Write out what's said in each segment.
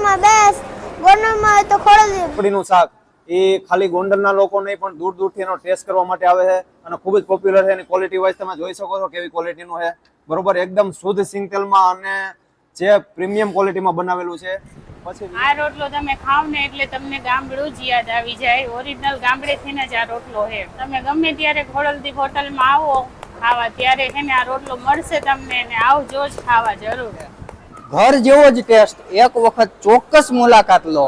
બેસ્ટમાં બેસ. ગોંડલમાં હોય તો ખોડલદીપ ઢોકળીનું શાક. એ ખાલી ગોંડલના લોકો નહીં પણ દૂર દૂરથી એનો ટેસ્ટ કરવા માટે આવે છે અને ખૂબ જ પોપ્યુલર છે એની ક્વોલિટી વાઇઝ તમે જોઈ શકો છો કેવી ક્વોલિટીનું છે. બરોબર એકદમ શુદ્ધ સિંગ તેલમાં અને જે પ્રીમિયમ ક્વોલિટીમાં બનાવેલું છે. પછી આ રોટલો તમે ખાવ ને એટલે તમને ગામડું જ યાદ આવી જાય. ઓરિજિનલ ગામડેથી જ આ રોટલો છે. તમે ગમે ત્યારે ખોડલદીપ હોટલમાં આવો ખાવા ત્યારે છે ને આ રોટલો મળશે તમને ને આવજો જ ખાવા જરૂર. ઘર જેવો જ ટેસ્ટ. એક વખત ચોક્કસ મુલાકાત લો.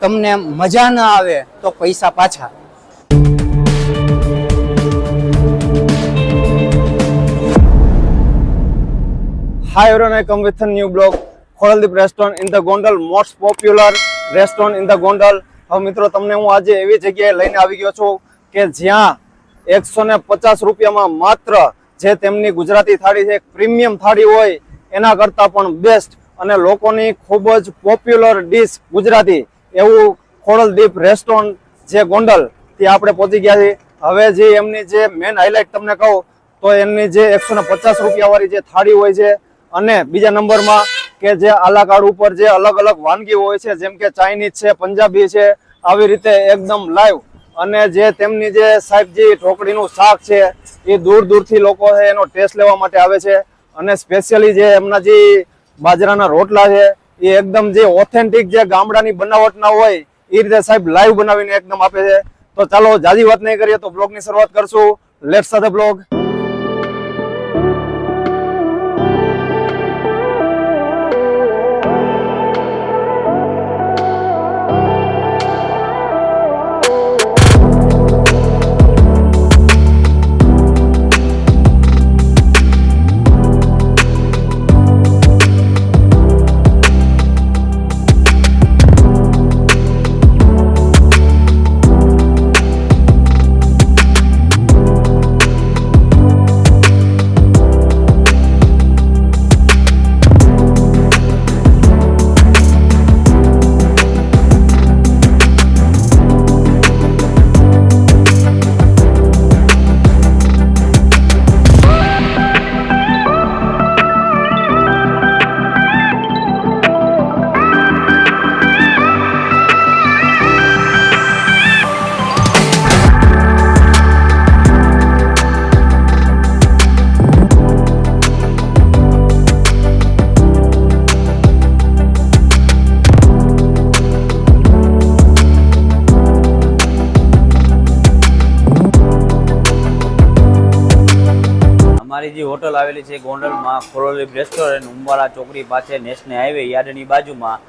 તમને મજા ના આવે તો પૈસા પાછા. Hi everyone I come with a new blog. Khodaldeep restaurant in the Gondal most popular restaurant in the Gondal હવે મિત્રો, તમને હું આજે એવી જગ્યાએ લઈને આવી ગયો છું કે જ્યાં એકસો ને પચાસ રૂપિયામાં માત્ર જે તેમની ગુજરાતી થાળી છે પ્રીમિયમ થાળી હોય એના કરતાં પણ બેસ્ટ અને લોકોની ખૂબ જ પોપ્યુલર ડીશ ગુજરાતી, એવું ખોડલદીપ રેસ્ટોરન્ટ જે ગોંડલ તે આપણે પહોંચી ગયા છીએ. હવે જે એમની જે મેન હાઇલાઇટ તમને કહું, તો એમની જે એકસો ને પચાસ રૂપિયાવાળી જે થાળી હોય છે, અને બીજા નંબરમાં કે જે આલાકાડ ઉપર જે અલગ અલગ વાનગીઓ હોય છે, જેમ કે ચાઇનીઝ છે, પંજાબી છે, આવી રીતે એકદમ લાઈવ અને જે તેમની જે સાહેબ જે ઢોકળીનું શાક છે, એ દૂર દૂરથી લોકો એનો ટેસ્ટ લેવા માટે આવે છે. અને સ્પેશિયલી જે એમના જે બાજરાના રોટલા છે, એ એકદમ જે ઓથેન્ટિક જે ગામડાની બનાવટના હોય, એ રીતે સાહેબ લાઈવ બનાવીને એકદમ આપે છે. તો ચાલો જાજી વાત નહીં કરીએ તો બ્લોગની શરૂઆત કરશું. લેફ્ટ સાથે બ્લોગ અમારી જે હોટલ આવેલી છે ગોંડલમાં ખોરોલી રેસ્ટોરન્ટ, ઉંબાળા ચોકડી પાસે નેશનલ હાઈવે યાર્ડની બાજુમાં.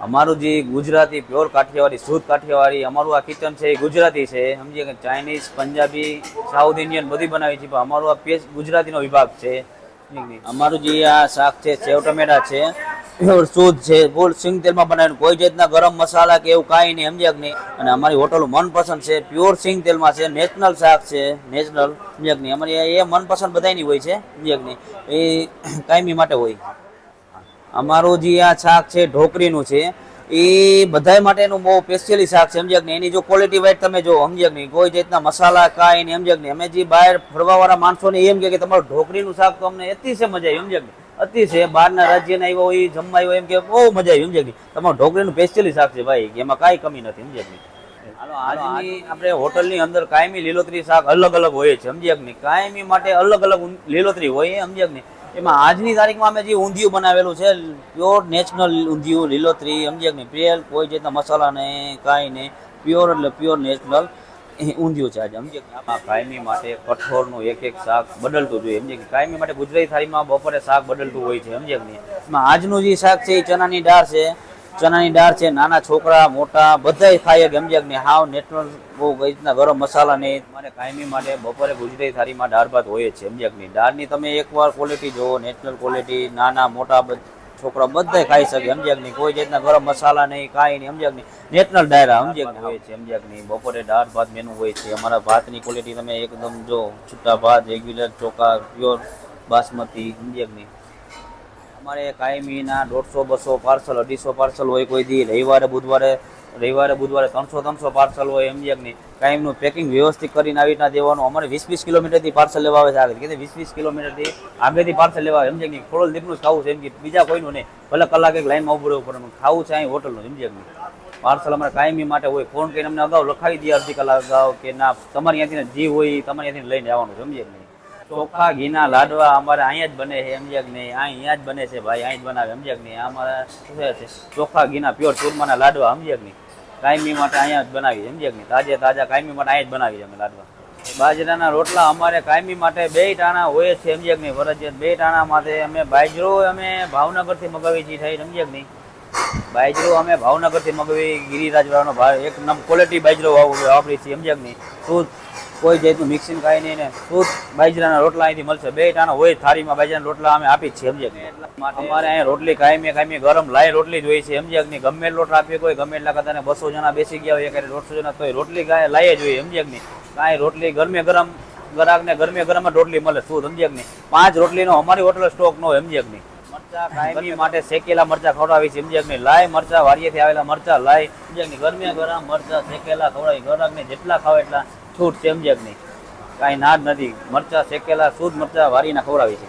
અમારું જે ગુજરાતી પ્યોર કાઠિયાવાડી, શુદ્ધ કાઠિયાવાડી, અમારું આ કિચન છે એ ગુજરાતી છે. સમજીએ કે ચાઇનીઝ પંજાબી સાઉથ ઇન્ડિયન બધી બનાવી છે, પણ અમારું આ પેજ ગુજરાતીનો વિભાગ છે. અમારું જે આ શાક છે, સેવ ટમેટા છે શુદ્ધ છે, ફૂલ સિંગ તેલમાં બનાવેલું કોઈ જાતના ગરમ મસાલા કે એવું કાંઈ નહીં, સમજ્યા નહીં. અને અમારી હોટલ મનપસંદ છે, પ્યોર સિંગ તેલમાં છે, નેશનલ શાક છે, નેશનલ, સમજ્યા નહીં. અમારી એ મનપસંદ બધાની હોય છે, સમજ્યા નહીં. એ કાયમી માટે હોય. અમારું જે આ શાક છે ઢોકરીનું છે એ બધા માટેનું બહુ સ્પેશિયલી શાક છે. સમજક ને એની જો ક્વોલિટી વાઇઝ તમે જો સમજક નહીં? કોઈ જાતના મસાલા કાંઈ નહીં સમજક નહીં? અમે જે બહાર ફરવાવાળા માણસોને એમ કે તમારું ઢોકળીનું શાક તો અમને અતિશય મજા આવી સમજક નહીં? અતિશય. બહારના રાજ્યના આવ્યા હોય જમવા આવ્યો એમ કે બહુ મજા આવી સમજક નહીં? તમારું ઢોકળીનું સ્પેશિયલી શાક છે ભાઈ એમાં કાંઈ કમી નથી સમજક નહીં? હાલો આજની આપણે હોટલની અંદર કાયમી લીલોતરી શાક અલગ અલગ હોય છે સમજક નહીં? કાયમી માટે અલગ અલગ લીલોતરી હોય એ કે નહીં? એમાં આજની તારીખમાં અમે જે ઊંધિયું બનાવેલું છે પ્યોર નેચરલ ઊંધિયું, લીલોતરી નહીં પ્રિયલ કોઈ જાતના મસાલા નહીં કાંઈ નહીં પ્યોર એટલે પ્યોર નેચરલ ઊંધિયું છે આજે. સમજ્યા આમાં કાયમી માટે કઠોળનું એક એક શાક બદલતું જોઈએ. સમજે કાયમી માટે ગુજરાતી થાળીમાં બપોરે શાક બદલતું હોય છે સમજ્યા કે નહીં એમાં આજનું જે શાક છે એ ચણાની દાળ છે. ચણાની દાળ છે નાના છોકરા મોટા બધાય ખાય કે ને હાવ નેટવર્ક બહુ કઈ રીતના ગરમ મસાલા નહીં મારે કાયમી માટે બપોરે ગુજરાતી થાળીમાં દાળ ભાત હોય છે નહીં. દાળની તમે એકવાર ક્વોલિટી જુઓ નેચરલ ક્વોલિટી નાના મોટા બધ- છોકરા બધાય ખાઈ શકે નહીં. કોઈ જાતના ગરમ મસાલા નહીં કાંઈ નહીં સમજ્યા નહીં. નેશનલ ડાયરા સમજ્યા હોય છે સમજ્યા નહીં. બપોરે દાળ ભાત મેનુ હોય છે. અમારા ભાતની ક્વોલિટી તમે એકદમ જો છૂટા ભાત રેગ્યુલર ચોખા પ્યોર બાસમતી સમજ્યા નહીં. અમારે કાયમીના દોઢસો, બસો પાર્સલ, અઢીસો પાર્સલ હોય કોઈ દી. રવિવારે, બુધવારે રવિવારે, બુધવારે ત્રણસો ત્રણસો પાર્સલ હોય સમજ્યા કાયમનું પેકિંગ વ્યવસ્થિત કરીને આવી રીતના દેવાનું. અમારે વીસ વીસ કિલોમીટરથી પાર્સલ લેવા આવે છે આગળ. કે વીસ વીસ કિલોમીટરથી આગળથી પાર્સલ લેવા આવે એમ કે ખોડલ દીપનું જ ખાવું છે એમ કે બીજા કોઈનું નહીં. ભલે કલાક એક લાઈનમાં ઉભું રહેવું પડે ખાવું છે અહીં હોટલનું સમજ્યા પાર્સલ અમારે કાયમી માટે હોય. ફોન કરીને અમને અગાઉ લખાવી દઈએ અડધી કલાક અગાઉ કે ના, તમારે ત્યાંથી જે હોય તમારે ત્યાંથી લઈને આવવાનું સમજે ચોખા, ઘીના લાડવા અમારે અહીંયા જ બને છે સમજ્યા કે નહીં અહીંયા જ બને છે ભાઈ અહીં જ બનાવે સમજ્યા કે નહીં અમારે છે ચોખા, ઘીના પ્યોર ચૂરમાના લાડવા સમજ્યા કે નહીં કાયમી માટે અહીંયા જ બનાવી સમજ્યા કે નહીં તાજે તાજા કાયમી માટે અહીંયા જ બનાવી અમે લાડવા. બાજરાના રોટલા અમારે કાયમી માટે બે ટાણા હોય છે સમજ્યા કે નહીં ફરજિયાત બે ટાણા માટે અમે બાજરો અમે ભાવનગરથી મગાવી છીએ થઈ સમજ્યા કે નહીં બાજરો અમે ભાવનગરથી મગાવી ગિરિરાજ વાળાનો ભાવ એક નમ ક્વોલિટી બાજરો વાપરી છીએ સમજ્યા કે નહીં શુદ્ધ કોઈ જાતનું મિક્સિંગ કાંઈ નહીં ને શુદ્ધ બાજરાના રોટલા અહીંથી મળશે. બે ટાણા હોય થાળીમાં બાજરાના રોટલા અમે આપી છીએ સમજે અમારે અહીંયા રોટલી કાયમે કાયમે ગરમ લાઈ રોટલી જ હોય છે સમજે નહીં? ગમે લોટ ટ્રાફિક હોય ગમે એટલા કદાચ બસો જણા બેસી ગયા હોય ક્યારે દોઢસો જણા તો રોટલી કાંઈ લાય જ હોય સમજ્યા કે નહીં? કાંઈ રોટલી ગરમે ગરમ ગ્રાહકને ગરમે ગરમ રોટલી મળે શું સમજે નહીં? પાંચ રોટલીનો અમારી હોટલ સ્ટોક નો સમજે નહીં? મરચા કાયમી માટે શેકેલા મરચા ખવડાવી છે સમજ્યા નહીં? લાય મરચા વાડીએથી આવેલા મરચા લાય સમજ્યા કે નહીં? ગરમે ગરમ મરચા શેકેલા ખવડાવી ગ્રાહકને જેટલા ખાવ એટલા છૂટ કે નહીં? કાંઈ ના જ નથી. મરચા શેકેલા, શુદ્ધ મરચા વારીને ખવડાવી છે.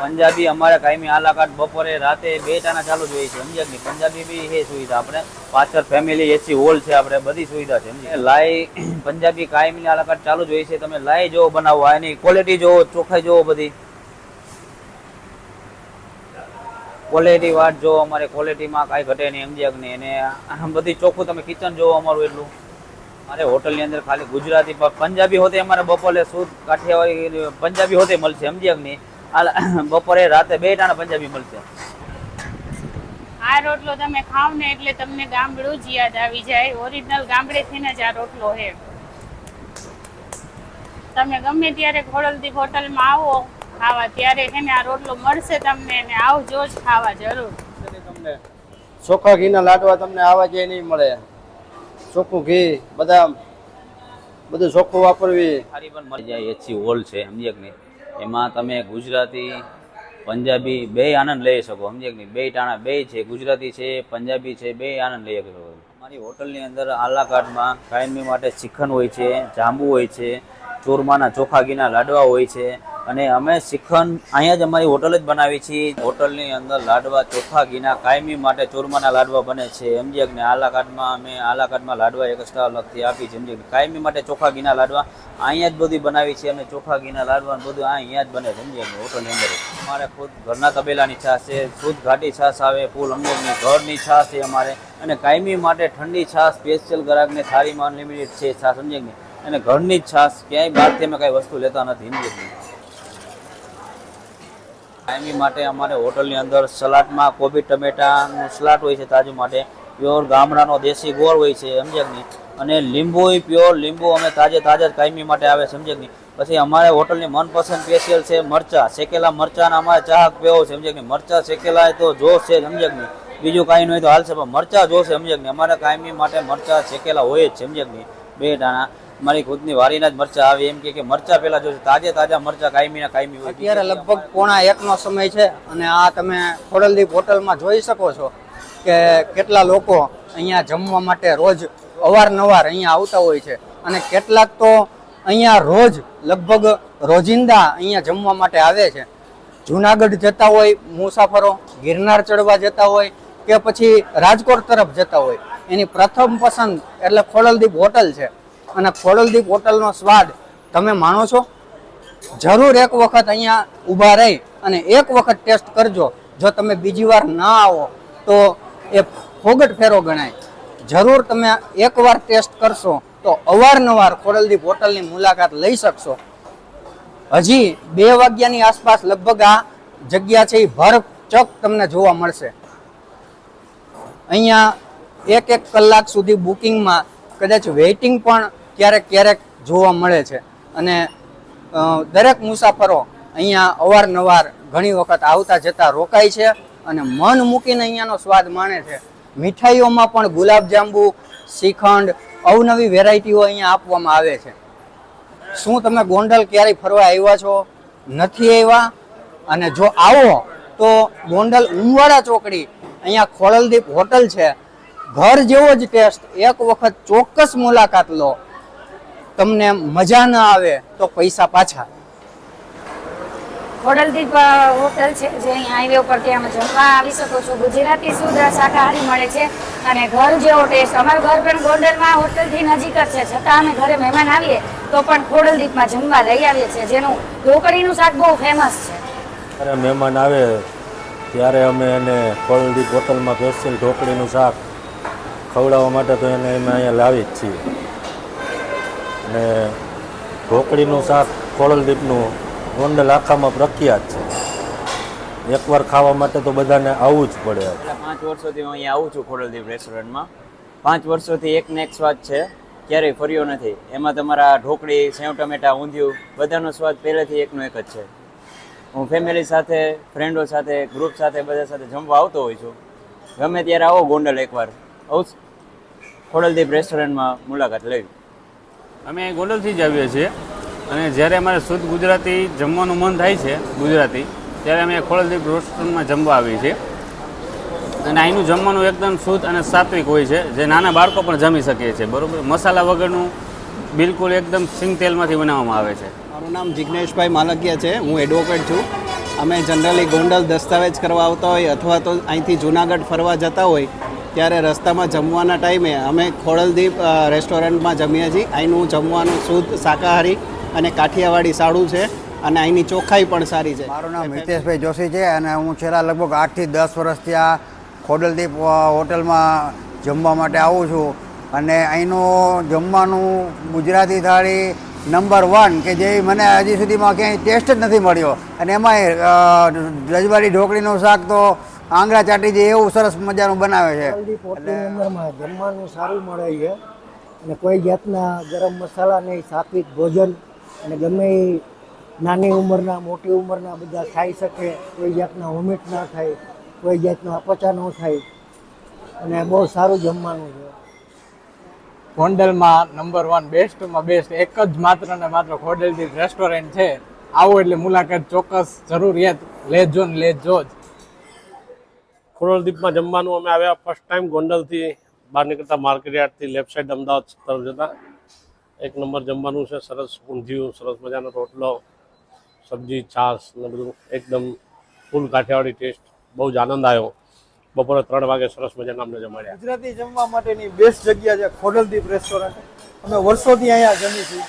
પંજાબી અમારે કાયમી આલાકાટ બપોરે, રાતે બે ટાણા ચાલુ જોઈએ છે. સમજે નહીં? પંજાબી બી એ સુવિધા. આપણે પાછળ ફેમિલી એસી, હોલ છે, આપણે બધી સુવિધા છે સમજે લાઈ, પંજાબી કાયમી આલાકાટ ચાલુ જોઈએ છે. તમે લાઈ જોવો બનાવવા એની ક્વોલિટી જોવો, ચોખ્ખાઈ જોવો બધી. ક્વોલિટી વાત જો અમારે ક્વોલિટીમાં કાંઈ ઘટે નહીં સમજ્યા નહીં? અને બધી ચોખ્ખું તમે કિચન જોવો અમારું એટલું. મારે હોટલની અંદર ખાલી ગુજરાતી પંજાબી હોતે અમારે બપોરે શુદ્ધ કાઠિયાવાડી પંજાબી હોતે મળશે સમજ્યા નહીં? બપોરે રાતે બે ટાણા પંજાબી મળશે. આ રોટલો તમે ખાવ ને એટલે તમને ગામડું જ યાદ આવી જાય. ઓરિજિનલ ગામડેથી જ આ રોટલો છે. તમે ગમે ત્યારે ખોડલદીપ હોટલમાં આવો ખાવા ત્યારે છે ને આ રોટલો મળશે તમને ને આવજો જ ખાવા જરૂર. તમને ચોખ્ખા ઘીના લાડવા તમને આવા જે નહીં મળે. ચોખ્ખું ઘી, બદામ, બધું ચોખ્ખું વાપરવી. સારી પણ મળી જાય, એચી હોલ છે સમજે કે નહીં? એમાં તમે ગુજરાતી, પંજાબી બે આનંદ લઈ શકો સમજે કે નહીં? બે ટાણા બે છે, ગુજરાતી છે, પંજાબી છે, બે આનંદ લઈ શકો. અમારી હોટલની અંદર આલા કાર્ડમાં કાયમી માટે શ્રીખંડ હોય છે, જાંબુ હોય છે, ચોરમાના ચોખા ઘીના લાડવા હોય છે અને અમે શ્રીખંડ અહીંયા જ અમારી હોટલ જ બનાવી છીએ હોટલની અંદર લાડવા, ચોખા, ઘીના, કાયમી માટે ચૂરમાના લાડવા બને છે સમજ્યા ને નહીં? આલા કાર્ડમાં અમે આલા કાર્ડમાં લાડવા એક્સ્ટ્રા અલગથી આપી છે સમજ્યા કાયમી માટે ચોખા, ઘીના લાડવા અહીંયા જ બધી બનાવી છે અને ચોખા, ઘીના લાડવા બધું અહીંયા જ બને છે સમજ્યા કે હોટલની અંદર અમારે ખુદ ઘરના તબેલાની છાશ છે શુદ્ધ ઘાટી છાશ આવે, ફૂલ અમદાવાદની ઘરની છાશ છે અમારે અને કાયમી માટે ઠંડી છાશ સ્પેશિયલ ગ્રાહકને થાળીમાં અનલિમિટેડ છે છાશ નહીં? અને ઘરની જ છાશ ક્યાંય બહારથી અમે કાંઈ વસ્તુ લેતા નથી નહીં? કાયમી માટે અમારે હોટલની અંદર સલાડમાં કોબી, ટમેટાનું સલાડ હોય છે તાજું માટે. પ્યોર ગામડાનો દેશી ગોળ હોય છે, સમજ્યા નહીં? અને લીંબુ પ્યોર લીંબુ અમે તાજે તાજા કાયમી માટે આવે સમજ્યા નહીં? પછી અમારે હોટલની મનપસંદ સ્પેશિયલ છે મરચા. શેકેલા મરચાના અમારે ચાહક પેવો છે, સમજ્યા નહીં? મરચા શેકેલા તો જોશ છે, સમજ્યા નહીં? બીજું કાંઈ નહીં તો તો હાલશે પણ મરચા જોશે, સમજ્યા નહીં? અમારે કાયમી માટે મરચા શેકેલા હોય જ સમજ્યા નહીં? બે દાણા મારી ખુદની વારીના જ મરચા આવે. એમ કે મરચા પેલા જોશે તાજે તાજા મરચા કાયમીના કાયમી હોય. અત્યારે લગભગ પોણા એકનો સમય છે અને આ તમે ખોડલદીપ હોટલમાં જોઈ શકો છો કે કેટલા લોકો અહીંયા જમવા માટે રોજ અવારનવાર અહીંયા આવતા હોય છે. અને કેટલાક તો અહીંયા રોજ લગભગ રોજિંદા અહીંયા જમવા માટે આવે છે. જુનાગઢ જતા હોય, મુસાફરો ગિરનાર ચડવા જતા હોય કે પછી રાજકોટ તરફ જતા હોય. એની પ્રથમ પસંદ એટલે ખોડલદીપ હોટલ છે. અને ખોડલદીપ હોટલનો સ્વાદ તમે માણો છો? જરૂર એક વખત અહીંયા ઊભા રહી અને એક વખત ટેસ્ટ કરજો. જો તમે બીજી વાર ના આવો, તો એ ફોગટ ફેરો ગણાય. જરૂર તમે એકવાર ટેસ્ટ કરશો, તો અવારનવાર ખોડલદીપ હોટલની મુલાકાત લઈ શકશો. હજી બે વાગ્યાની આસપાસ લગભગ આ જગ્યા છે, એ ભરચક તમને જોવા મળશે. અહીંયા એક એક કલાક સુધી બુકિંગમાં કદાચ વેઇટિંગ પણ ક્યારેક ક્યારેક જોવા મળે છે. અને દરેક મુસાફરો અહીંયા અવારનવાર ઘણી વખત આવતા જતા રોકાય છે અને મન મૂકીને અહીંયાનો સ્વાદ માણે છે. મીઠાઈઓમાં પણ ગુલાબજાંબુ, શ્રીખંડ, અવનવી વેરાયટીઓ અહીંયા આપવામાં આવે છે. શું તમે ગોંડલ ક્યારેય ફરવા આવ્યા છો? નથી આવ્યા? અને જો આવો, તો ગોંડલ ઉમવાડા ચોકડી અહીંયા ખોળલદીપ હોટલ છે. ઘર જેવો જ ટેસ્ટ. એક વખત ચોક્કસ મુલાકાત લો. તમને મજા ના આવે તો પૈસા પાછા. ખોડલદીપ હોટલ છે જે અહીં હાઈવે ઉપર ત્યાં જમવા આવી શકો છો. ગુજરાતી શુદ્ધ શાકાહારી મળે છે અને ઘર જેવો ટેસ્ટ અમારું ઘર પણ ગોંડલમાં હોટલથી નજીક જ છે. છતાં અમે ઘરે મહેમાન આવીએ તો પણ ખોડલદીપમાં જમવા લઈ આવીએ છીએ. જેનું ઢોકળીનું શાક બહુ ફેમસ છે. જ્યારે મહેમાન આવે ત્યારે અમે એને ખોડલદીપ હોટલમાં સ્પેશિયલ ઢોકળીનું શાક ખવડાવવા માટે તો એને અમે અહીંયા લાવી જ છીએ. અને ઢોકળીનું શાક ખોળલદીપનું ગોંડલ આખામાં પ્રખ્યાત છે. એકવાર ખાવા માટે તો બધાને આવવું જ પડે પાંચ વર્ષોથી હું અહીંયા આવું છું ખોડલદીપ રેસ્ટોરન્ટમાં પાંચ વર્ષોથી એક ને એક સ્વાદ છે, ક્યારેય ફર્યો નથી. એમાં તમારા ઢોકળી, સેવ, ટમેટા, ઊંધિયું, બધાનો સ્વાદ પહેલેથી એકનો એક જ છે. હું ફેમિલી સાથે ફ્રેન્ડો સાથે ગ્રુપ સાથે, બધા સાથે જમવા આવતો હોઉં છું. ગમે ત્યારે આવો ગોંડલ એકવાર. આવું ખોડલદીપ રેસ્ટોરન્ટમાં મુલાકાત લેવી અમે ગોંડલથી જ આવીએ છીએ. અને જ્યારે અમારે શુદ્ધ ગુજરાતી જમવાનું મન થાય છે, ગુજરાતી, ત્યારે અમે ખોડલદીપ રોસ્ટોરન્ટમાં જમવા આવીએ છીએ. અને અહીંનું જમવાનું એકદમ શુદ્ધ અને સાત્વિક હોય છે, જે નાના બાળકો પણ જમી શકે છે બરોબર? મસાલા વગરનું બિલકુલ એકદમ સિંગ તેલમાંથી બનાવવામાં આવે છે. મારું નામ જિજ્ઞેશભાઈ માલકિયા છે, હું એડવોકેટ છું. અમે જનરલી ગોંડલ દસ્તાવેજ કરવા આવતા હોય અથવા તો અહીંથી જુનાગઢ ફરવા જતા હોય ત્યારે રસ્તામાં જમવાના ટાઈમે અમે ખોડલદીપ રેસ્ટોરન્ટમાં જમીએ છીએ. અહીંનું જમવાનું શુદ્ધ શાકાહારી અને કાઠિયાવાડી સાડું છે અને અહીંની ચોખ્ખાઈ પણ સારી છે. મારું નામ હિતેશભાઈ જોશી છે અને હું છેલ્લા લગભગ આઠથી દસ વર્ષથી આ ખોડલદીપ હોટલમાં જમવા માટે આવું છું. અને અહીંનું જમવાનું ગુજરાતી થાળી નંબર વન, કે જે મને હજી સુધીમાં ક્યાંય ટેસ્ટ જ નથી મળ્યો. અને એમાંય રજવાડી ઢોકળીનું શાક તો આંગળા ચાટી જે એવું સરસ મજાનું બનાવે છે. જમવાનું સારું મળે છે. અને કોઈ જાતના ગરમ મસાલા નહીં સાત્વિક ભોજન. અને ગમે એ નાની ઉંમરના મોટી ઉંમરના બધા ખાઈ શકે. કોઈ જાતના વોમિટ ના થાય કોઈ જાતનો અપચા ન થાય. અને બહુ સારું જમવાનું છે. ગોંડલમાં નંબર વન બેસ્ટમાં બેસ્ટ એક જ માત્ર ને માત્ર ખોડલદીપ રેસ્ટોરન્ટ છે. આવો એટલે મુલાકાત ચોક્કસ જરૂરિયાત લેજો ને લેજો જ. ખોળલદીપમાં જમવાનું અમે આવ્યા ફર્સ્ટ ટાઈમ ગોંડલથી બહાર નીકળતા માર્કેટયાર્ડથી લેફ્ટ સાઈડ અમદાવાદ તરફ જતા. એક નંબર જમવાનું છે, સરસ ઊંધિયું, સરસ મજાનો રોટલો, સબ્જી, છાશ ને બધું. એકદમ ફૂલ કાઠિયાવાડી ટેસ્ટ બહુ જ આનંદ આવ્યો. બપોરે ત્રણ વાગે સરસ મજાના અમને જમાડ્યા. ગુજરાતી જમવા માટેની બેસ્ટ જગ્યા છે ખોડલદીપ રેસ્ટોરન્ટ અમે વર્ષોથી અહીંયા જમી છીએ.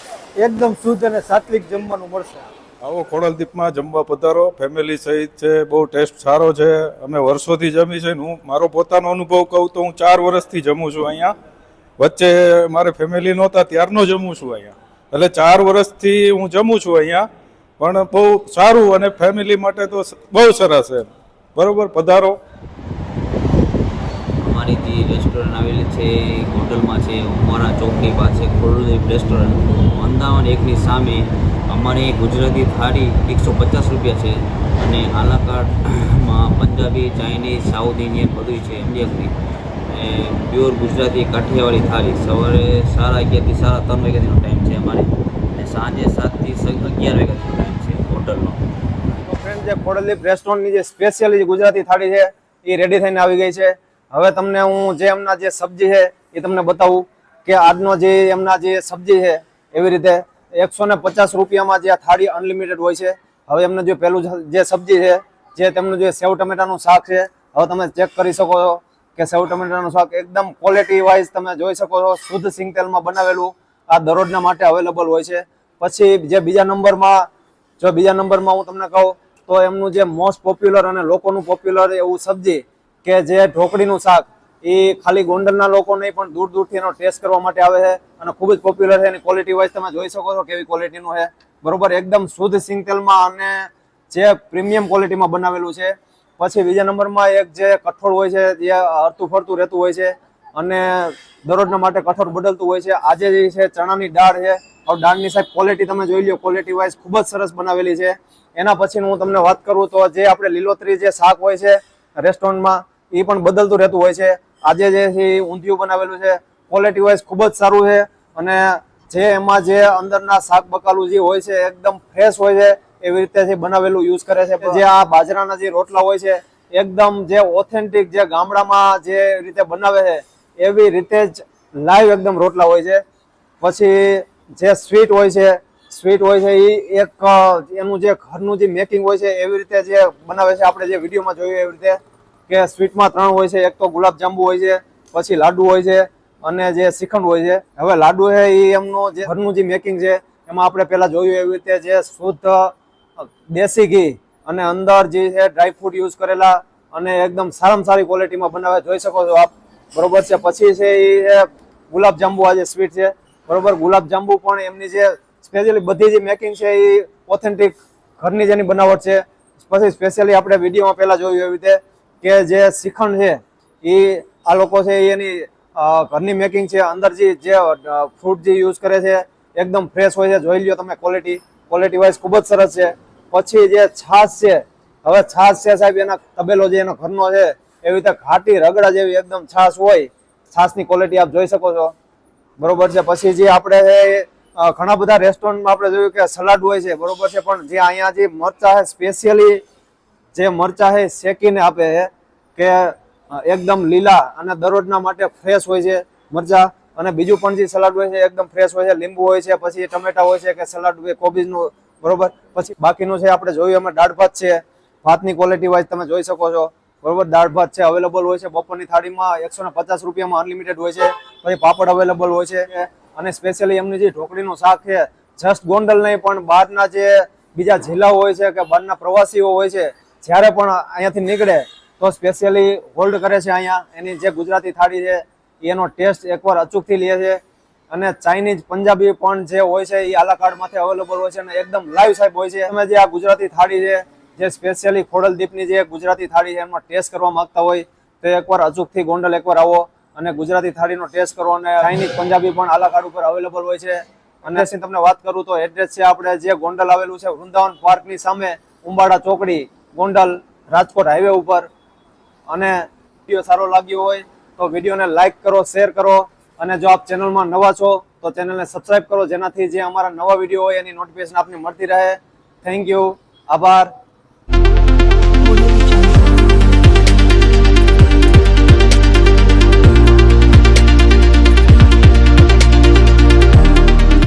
એકદમ શુદ્ધ અને સાત્વિક જમવાનું મળશે. આવો ખોડલદીપમાં જમવા પધારો. ફેમિલી સહિત છે, બહુ ટેસ્ટ સારો છે. અમે વર્ષોથી જમી છે હું મારો પોતાનો અનુભવ કહું તો હું ચાર વર્ષથી જમું છું અહીંયા. વચ્ચે મારે ફેમિલી નહોતા, ત્યારનો જમું છું અહીંયા. એટલે ચાર વર્ષથી હું જમું છું અહીંયા. પણ બહુ સારું અને ફેમિલી માટે તો બહુ સરસ છે. બરાબર? પધારો. અમારી જે રેસ્ટોરન્ટ આવેલી છે, હોટલમાં છે અમારા ચોકડી પાસે ખોડલદીપ રેસ્ટોરન્ટ અમદાવાદ એકની સામે અમારી ગુજરાતી થાળી એકસો પચાસ રૂપિયા છે અને આલાકાર્ટમાં પંજાબી, ચાઇનીઝ, સાઉથ ઇન્ડિયન બધું છે એમડીએફની પ્યોર ગુજરાતી કાઠિયાવાડી થાળી. સવારે સાડા અગિયારથી સાડા ત્રણ વાગ્યાનો ટાઈમ છે અમારે અને સાંજે સાતથી અગિયાર વાગ્યાનો ટાઈમ છે હોટલનો. ફ્રેન્ડ જે ખોડલદીપ રેસ્ટોરન્ટની જે સ્પેશિયલ જે ગુજરાતી થાળી છે, એ રેડી થઈને આવી ગઈ છે. હવે તમને હું જે એમના જે સબ્જી છે એ તમને બતાવું કે આજનો જે એમના જે સબ્જી છે એવી રીતે એકસો ને પચાસ રૂપિયામાં જે આ થાળી અનલિમિટેડ હોય છે. હવે એમને જે પહેલું જે સબ્જી છે, જે તેમનું જે સેવ ટમેટાનું શાક છે, હવે તમે ચેક કરી શકો છો કે સેવ ટમેટાનું શાક એકદમ ક્વોલિટી વાઇઝ તમે જોઈ શકો છો, શુદ્ધ સિંગતેલમાં બનાવેલું. આ દરરોજના માટે અવેલેબલ હોય છે. પછી જે બીજા નંબરમાં, જો બીજા નંબરમાં હું તમને કહું, તો એમનું જે મોસ્ટ પોપ્યુલર અને લોકોનું પોપ્યુલર એવું સબ્જી કે જે ઢોકળીનું શાક, એ ખાલી ગોંડલના લોકો નહીં, પણ દૂર દૂરથી એનો ટેસ્ટ કરવા માટે આવે છે અને ખૂબ જ પોપ્યુલર છે. એની ક્વોલિટી વાઇઝ તમે જોઈ શકો છો કેવી ક્વોલિટીનું છે. બરોબર, એકદમ શુદ્ધ સિંગતેલમાં અને જે પ્રીમિયમ ક્વોલિટીમાં બનાવેલું છે. પછી બીજા નંબરમાં એક જે કઠોળ હોય છે, જે હરતું ફરતું રહેતું હોય છે અને દરરોજના માટે કઠોળ બદલતું હોય છે. આજે જે છે, ચણાની દાળ છે. હવે દાળની સાહેબ ક્વોલિટી તમે જોઈ લો ક્વોલિટી વાઇઝ ખૂબ જ સરસ બનાવેલી છે. એના પછીનું હું તમને વાત કરું તો જે આપણે લીલોતરી જે શાક હોય છે રેસ્ટોરન્ટમાં એ પણ બદલતું રહેતું હોય છે. આજે જે ઊંધિયું બનાવેલું છે ક્વોલિટી વાઇઝ ખૂબ જ સારું છે અને જે એમાં જે અંદરના શાક બકાલું જે હોય છે, એકદમ ફ્રેશ હોય છે, એવી રીતે બનાવેલું યુઝ કરે છે. જે આ બાજરાના જે રોટલા હોય છે, એકદમ જે ઓથેન્ટિક જે ગામડામાં જે રીતે બનાવે છે, એવી રીતે જ લાઈવ એકદમ રોટલા હોય છે. પછી જે સ્વીટ હોય છે સ્વીટ હોય છે એ એક, એનું જે ઘરનું જે મેકિંગ હોય છે, એવી રીતે જે બનાવે છે, આપણે જે વિડીયોમાં જોયું, એવી રીતે કે સ્વીટમાં ત્રણ હોય છે, એક તો ગુલાબજાંબુ હોય છે, પછી લાડુ હોય છે અને જે શ્રીખંડ હોય છે. હવે લાડુ છે એ એમનું જે ઘરનું જે મેકિંગ છે, એમાં આપણે પહેલાં જોયું એવી રીતે જે શુદ્ધ દેશી ઘી અને અંદર જે છે ડ્રાય ફ્રૂટ યુઝ કરેલા અને એકદમ સારામાં સારી ક્વોલિટીમાં બનાવે જોઈ શકો છો આપ. બરોબર છે. પછી છે એ ગુલાબજાંબુ ગુલાબ આ જે સ્વીટ છે. બરોબર ગુલાબજાંબુ પણ એમની જે સ્પેશિયલી બધી જે મેકિંગ છે એ ઓથેન્ટિક ઘરની જેની બનાવટ છે. પછી સ્પેશિયલી આપણે વિડીયોમાં પહેલાં જોયું એવી રીતે કે જે શ્રીખંડ છે, એ આ લોકો છે એની ઘરની મેકિંગ છે, અંદર જે જે ફ્રૂટ જે યુઝ કરે છે, એકદમ ફ્રેશ હોય છે, જોઈ લ્યો તમે ક્વોલિટી ક્વોલિટી વાઇઝ ખૂબ જ સરસ છે. પછી જે છાશ છે, હવે છાશ છે સાહેબ, એના તબેલો જે એનો ઘરનો છે, એવી રીતે ઘાટી રગડા જેવી એકદમ છાશ હોય, છાશની ક્વોલિટી આપ જોઈ શકો છો. બરોબર છે, પછી જે આપણે ઘણા બધા રેસ્ટોરન્ટમાં આપણે જોયું કે સલાડ હોય છે, બરોબર છે, પણ જે અહીંયા જે મરચા છે, સ્પેશિયલી જે મરચા છે, શેકીને આપે છે કે એકદમ લીલા અને દરરોજના માટે ફ્રેશ હોય છે મરચા. અને બીજું પણ જે સલાડ હોય છે, એકદમ ફ્રેશ હોય છે, લીંબુ હોય છે, પછી ટમેટા હોય છે, કે સલાડ કોબીજનું, બરોબર? પછી બાકીનું છે, આપણે જોયું અમે દાળ ભાત છે. ભાતની ક્વોલિટી વાઇઝ તમે જોઈ શકો છો. બરોબર? દાળ ભાત છે અવેલેબલ હોય છે, બપોરની થાળીમાં એકસો ને પચાસ રૂપિયામાં અનલિમિટેડ હોય છે. પછી પાપડ અવેલેબલ હોય છે. અને સ્પેશિયલી એમની જે ઢોકળીનું શાક છે જસ્ટ ગોંડલ નહીં, પણ બહારના જે બીજા જિલ્લાઓ હોય છે, કે બહારના પ્રવાસીઓ હોય છે, જ્યારે પણ અહીંયાથી નીકળે તો સ્પેશિયલી હોલ્ડ કરે છે અહીંયા. એની જે ગુજરાતી થાળી છે, એનો ટેસ્ટ એકવાર અચૂકથી લે છે. અને ચાઇનીઝ પંજાબી પણ જે હોય છે, એ આલાકાર્ડમાંથી અવેલેબલ હોય છે અને એકદમ લાઈવ સાહેબ હોય છે. તમે જે આ ગુજરાતી થાળી છે, જે સ્પેશિયલી ખોડલદીપની જે ગુજરાતી થાળી છે, એનો ટેસ્ટ કરવા માંગતા હોય, તો એકવાર અચૂકથી ગોંડલ એકવાર આવો અને ગુજરાતી થાળીનો ટેસ્ટ કરો અને ચાઇનીઝ પંજાબી પણ આલાકાર્ડ ઉપર અવેલેબલ હોય છે. અને સિંહ તમને વાત કરું તો એડ્રેસ છે આપણે જે ગોંડલ આવેલું છે, વૃંદાવન પાર્કની સામે ઉંબાડા ચોકડી, ગોંડલ રાજકોટ હાઈવે ઉપર. અને વીડિયો સારો લાગ્યો હોય તો વિડીયોને લાઈક કરો શેર કરો અને જો આપ ચેનલમાં નવા છો તો ચેનલને સબસ્ક્રાઇબ કરો, જેનાથી જે અમારા નવા વીડિયો હોય એની નોટિફિકેશન આપને મળતી રહે. થેન્ક યુ આભાર.